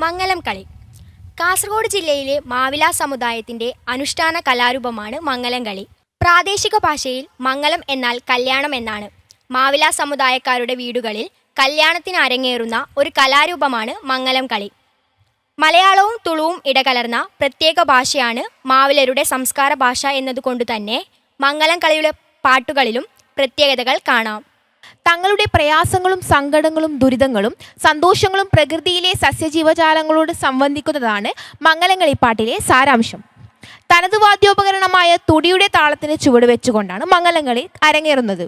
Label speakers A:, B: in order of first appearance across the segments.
A: മംഗലം കളി. കാസർഗോഡ് ജില്ലയിലെ മാവില സമുദായത്തിന്റെ അനുഷ്ഠാന കലാരൂപമാണ് മംഗലം കളി. പ്രാദേശിക ഭാഷയിൽ മംഗലം എന്നാൽ കല്യാണം എന്നാണ്. മാവില സമുദായക്കാരുടെ വീടുകളിൽ കല്യാണത്തിന് അരങ്ങേറുന്ന ഒരു കലാരൂപമാണ് മംഗലം കളി. മലയാളവും തുളുവും ഇടകലർന്ന പ്രത്യേക ഭാഷയാണ് മാവിലരുടെ സംസ്കാര ഭാഷ എന്നതുകൊണ്ട് തന്നെ മംഗലം കളിയുടെ പാട്ടുകളിലും പ്രത്യേകതകൾ കാണാം.
B: തങ്ങളുടെ പ്രയാസങ്ങളും സങ്കടങ്ങളും ദുരിതങ്ങളും സന്തോഷങ്ങളും പ്രകൃതിയിലെ സസ്യജീവജാലങ്ങളോട് സംബന്ധിക്കുന്നതാണ് മംഗലങ്ങളിപ്പാട്ടിലെ സാരാംശം. തനത് വാദ്യോപകരണമായ തുടിയുടെ താളത്തിന് ചുവട് വെച്ചുകൊണ്ടാണ് മംഗലങ്ങളി അരങ്ങേറുന്നത്.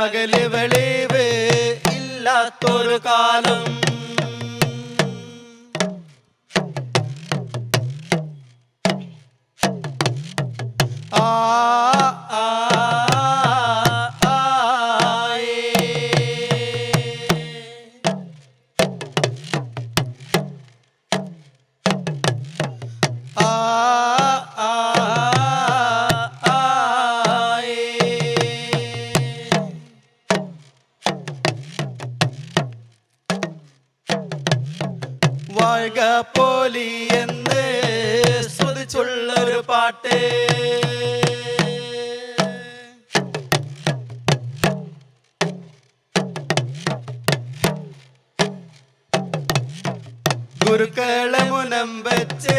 C: പകൽ വെളിവ് ഇല്ലാത്തൊരു കാലം. ആ ഗുരുക്കളെ വെച്ച്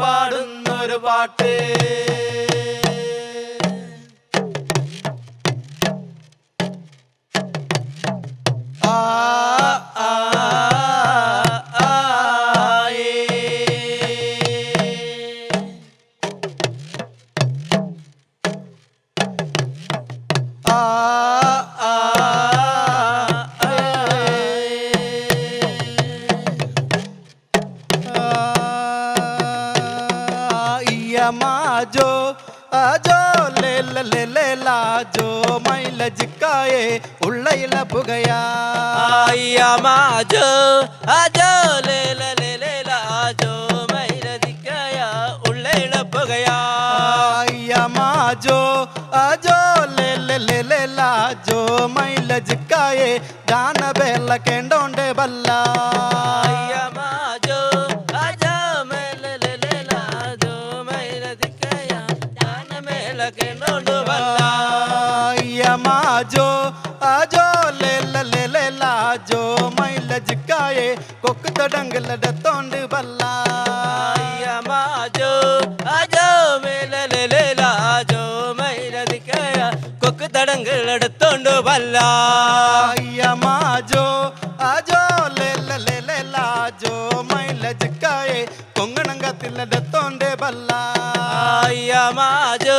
C: പാടുന്നൊരു പാട്ട്. ആ ആ പുകയാ.
D: അയ്യമാജോ അജോ ലേല ലേലാജോ മൈരദിക്കയ ഉള്ളിളപ്പുകയാ
C: മാജോ അജോ ലേ ലേ ലേ ലേ ലാജോ മൈല ജിക്കായേ ദാന ബേല കേണ്ടോണ്ടേ ബല്ല കൊക്ക് തടങ്കലടത്തോണ്ട് ബല്ല
D: അയ്യമാജോ അജോ മേലലേലാജോ മൈരദിക്കയ കൊക്ക് തടങ്ങൾ എടുത്തോണ്ടു വല്ല
C: മാജോ ലേ ലാജോ മൈല ജിക്കായേ കൊങ്ങണം കത്തിലടത്തോണ്ട് ബല്ല
D: അയ്യമാജോ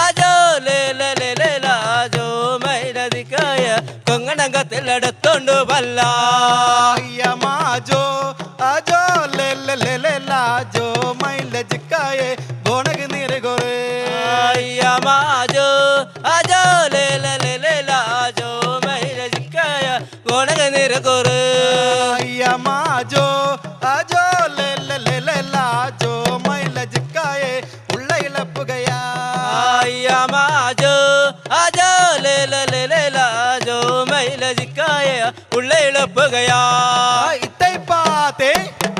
D: അജോ ലേലലേലാജോ മൈരദിക്കായ കൊങ്ങണങ്കത്തിലെടുത്തോണ്ടു വല്ല
C: दब गया
D: इतई पाते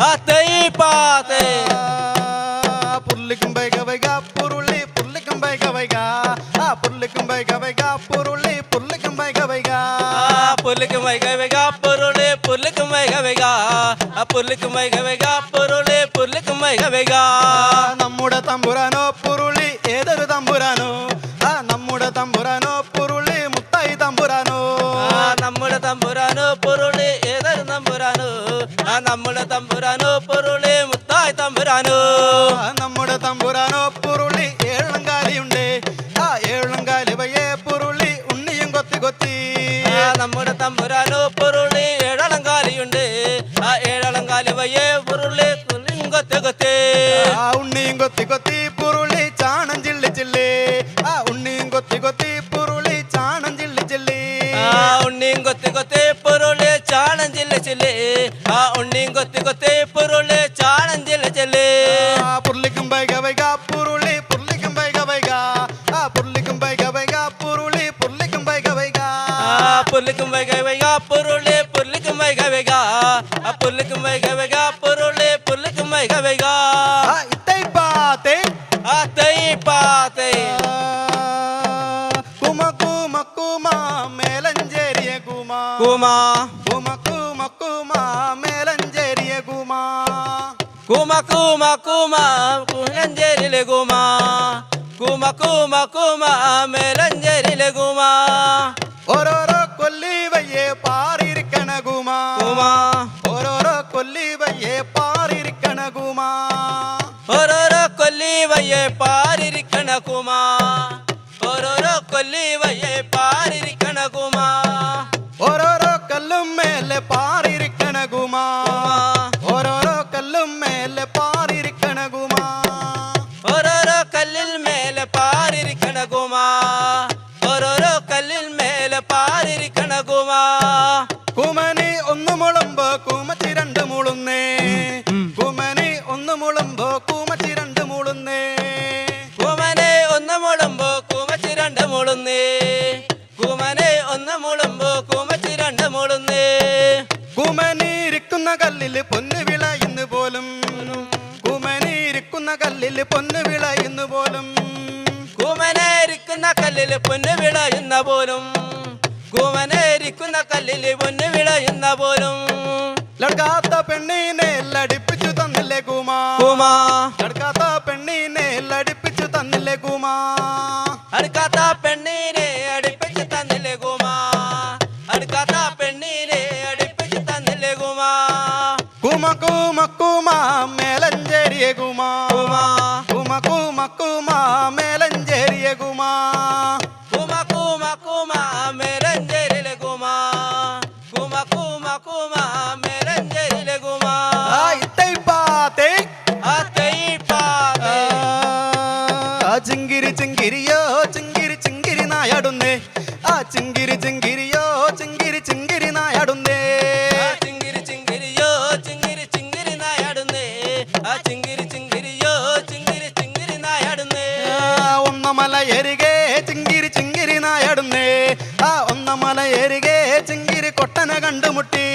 C: आतई पाते
D: புருளிக்கும் பை
C: கவைகா புருளி புருளிக்கும் பை கவைகா. புருளிக்கும் பை கவைகா புருளி புருளிக்கும் பை கவைகா. புருளிக்கும் பை கவைகா
D: புருளி புருளிக்கும் பை கவைகா. புருளிக்கும் பை கவைகா புருளி புருளிக்கும் பை கவைகா. நம்முட தம்புரானோ புருளி
C: നമ്മുടെ തമ്പുരാനോ പൊരുളി മുത്തായി തമ്പുരാനോ.
D: നമ്മുടെ തമ്പുരാനോ പുരുളി
C: ഏഴങ്കാലിയുണ്ട് ആ ഏഴങ്കാലി വയ്യേ പുരുളി ഉണ്ണിയും കൊത്തി കൊത്തി.
D: നമ്മുടെ തമ്പുരാനോ പൊരുളെ ഏഴളങ്കാലിയുണ്ട് ആ ഏഴളങ്കാലി പൊരുളി പൊരുളെ കൊത്തി കൊത്തി.
C: ആ ഉണ്ണിയും കൊത്തി കൊത്തി പുരുളി ചാണം ചിള്ളി ചിള്ളി. ആ ഉണ്ണിയും കൊത്തി കൊത്തി പുരുളി ചാണം ചിള്ളി ചിള്ളി.
D: ആ ഉണ്ണിയും കൊത്തി കൊത്തി கொத்து
C: கொத்து பொருள் சாணந்தில செல்லு. பொருளுக்கும்
D: பை
C: கவைகா பொருளி பொருளுக்கும் பை கவைகா
D: பொருளுக்கும் பை கவைகா பொருளி பொருளுக்கும் பை கவைகா பொருளுக்கும் பை கவைகா
C: பொருளி பொருளுக்கும் பை கவைகா பொருளுக்கும் பை கவைகா பொருளி பொருளுக்கும் பை
D: கவைகா இத்தை பாத்தே. அத்தை பாத்தே. கும கும குமா மேலஞ்சேரிய குமா.
C: குமா. குமா Kuma kuma kuma kulanjerile kuma. Kuma kuma kuma melanjerile kuma.
D: ஒரோரோ கொல்லிவையே பாரிருக்கனகுமா குமா ஒரோரோ கொல்லிவையே பாரிருக்கனகுமா ஒரோரோ கொல்லிவையே பாரிருக்கனகுமா ஒரோரோ கொல்லிவை
C: കുമനിരിക്കുന്ന കല്ലിൽ പൊന്ന് വിളയുന്നു പോലും. കുമനേരിക്കുന്ന
D: കല്ലിൽ പൊന്ന് വിളയുന്ന പോലും. കുമനേരിക്കുന്ന കല്ലിൽ പൊന്ന് വിളയുന്ന പോലും.
C: ലടക്കാത്ത പെണ്ണിനെ ലടിപ്പിച്ചു തന്നില്ലേ കുമാ?
D: കുമാ.
C: ലടക്കാത്ത പെണ്ണിനെ ലടിപ്പിച്ചു തന്നില്ലേ കുമാ?
D: അടുക്കാത്ത പെണ്ണീനെ കുമ
C: മേലഞ്ചേരിയ കുമാ.
D: കുമ
C: കുമ കുമ
D: മേലഞ്ചേരിലെ കുമാ. കുമ കുമ കുമ
C: ആ ചിങ്കിരി ചിങ്കിരിയോ ചിങ്കിരി ആ ഒന്നമല എരികെ ചിങ്കിരി കൊട്ടന കണ്ടുമുട്ടി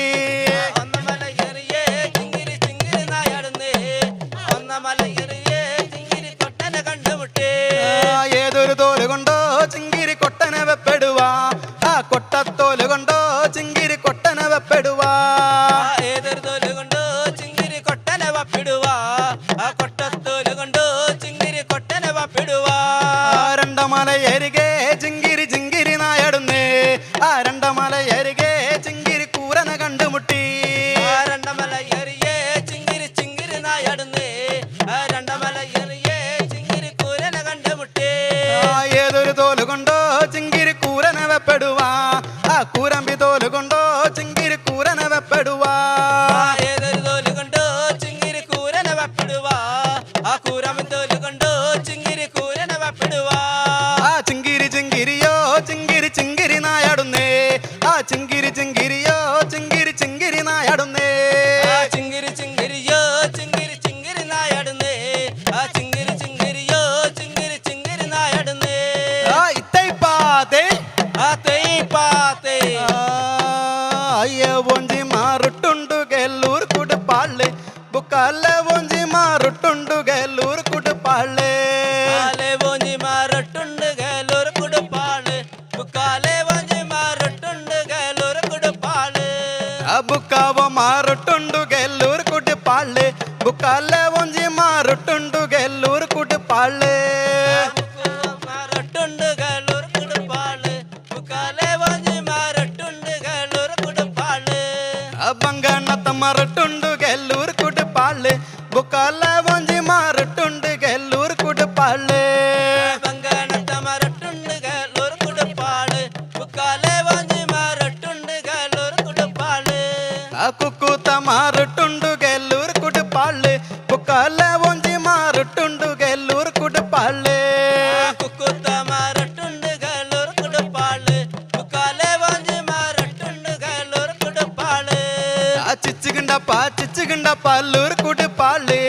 C: എരികെ ചിങ്കിരി കൂരന കണ്ടുമുട്ടി. ಒಳೆ ಒಂಜಿ ಮಾರುಟುಂಡು ಗೆಲ್ಲು ಕೊಡುಪಾಳೆ ಕುಕ್ಕುತ್ತ ಮಾರಟ್ಟುಂಡುಗಳೂರು ಕೊಡುಪಾಳೆ ಮುಕ್ಕಾಲೆ ವಾಂಜಿ ಮಾರಟ್ಟುಂಡುಗಳೂರು ಕೊಡುಪಾಳೆ ಆ ಚಿಚ್ಚುಗುಂಡಪ್ಪ ಚಿಚ್ಚುಗುಂಡಪ್ಪ ಅಲ್ಲೂರು ಕೊಡುಪಾಳೆ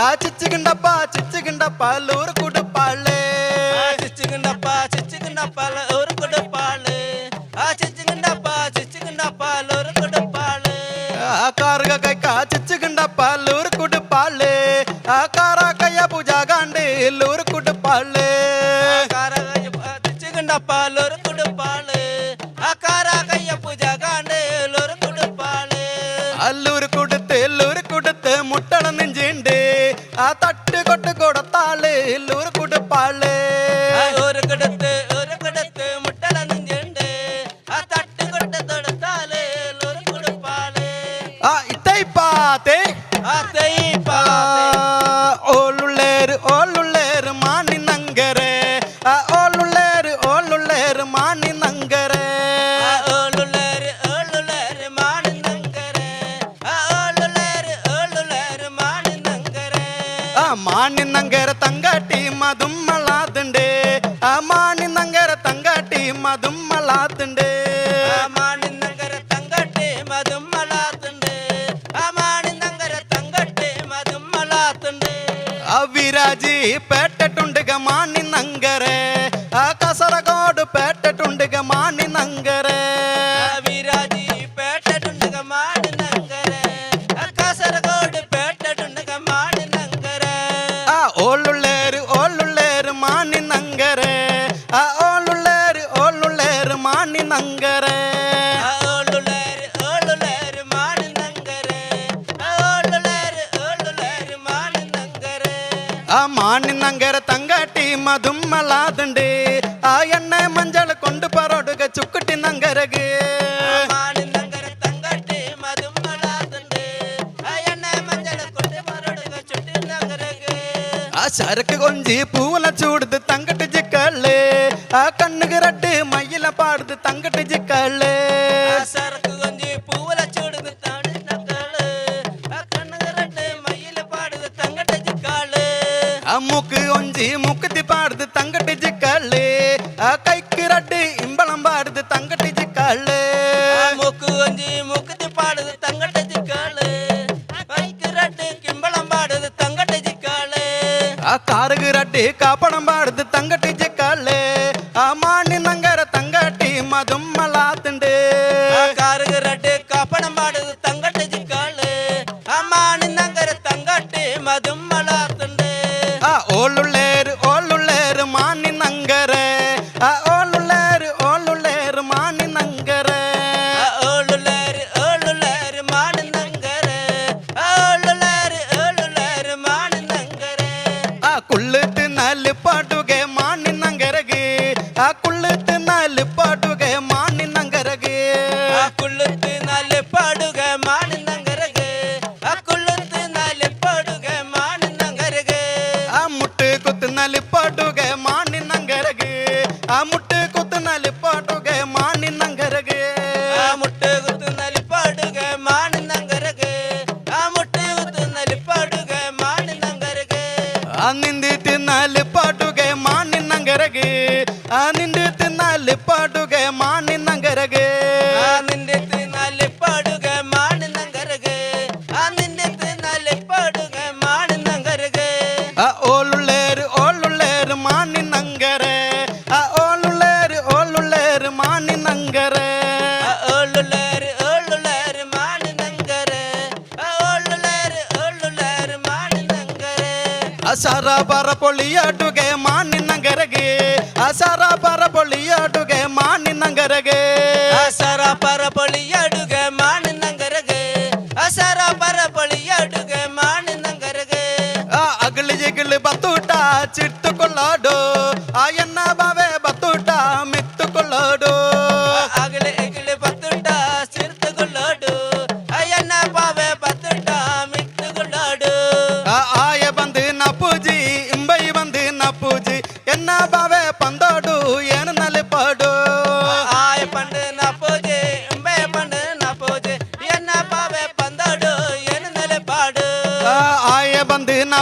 C: ಆ ಚಿಚ್ಚುಗುಂಡಪ್ಪ ಚಿಚ್ಚುಗುಂಡಪ್ಪ ಅಲ್ಲೂರು
D: తపాలొరకుడు சரக்கு
C: கொஞ்சி பூவல சூடுது தங்கட்டு ஜிக்கல்லு கண்ணுக்கு ரெட்டு மயில பாடுது தங்கட்டு ஜிக்கல்லு சரக்கு கொஞ்சி
D: பூவல சூடுது கண்ணுக்கு ரெட்டு மயில பாடுது தங்கட்டு ஜிக்காலு மூக்கு கொஞ்சி
C: மூ திரட்டு காப்படம் பாடுது தங்கட்டி ஜெக்காலே ആ കുള്ള് ಚಿಟ್ಟುಕೊಳ್ಳೋಡು ಆಯನ್ನ ಬಾವೆ ಬತ್ತುಟ ಮಿತ್ತುಕೊಳ್ಳೋಡು
D: ಅಗಲಿ ಇಗಲಿ ಬತ್ತುಟ ಸಿರ್ತುಕೊಳ್ಳೋಡು ಅಯ್ಯನ್ನ ಬಾವೆ ಬತ್ತುಟ
C: ಮಿತ್ತುಕೊಳ್ಳೋಡು ಆಯ ಬಂದು ನ ಪೂಜಿ ಇಂಬೈ ಬಂದು ನ ಪೂಜಿ ಎನ್ನ ಬಾವೆ ಪಂದೋಡು ಏನು ನಲಿಪೋಡು
D: ಆಯ ಪಂಡು ನ ಪೂಜಿ ಇಂಬೈ ಪಂಡು ನ ಪೂಜಿ ಎನ್ನ ಬಾವೆ ಪಂದೋಡು ಏನು ನಲಿಪಾಡು
C: ಆಯ ಬಂದು ನ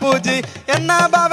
C: பூஜி என்ன பாவ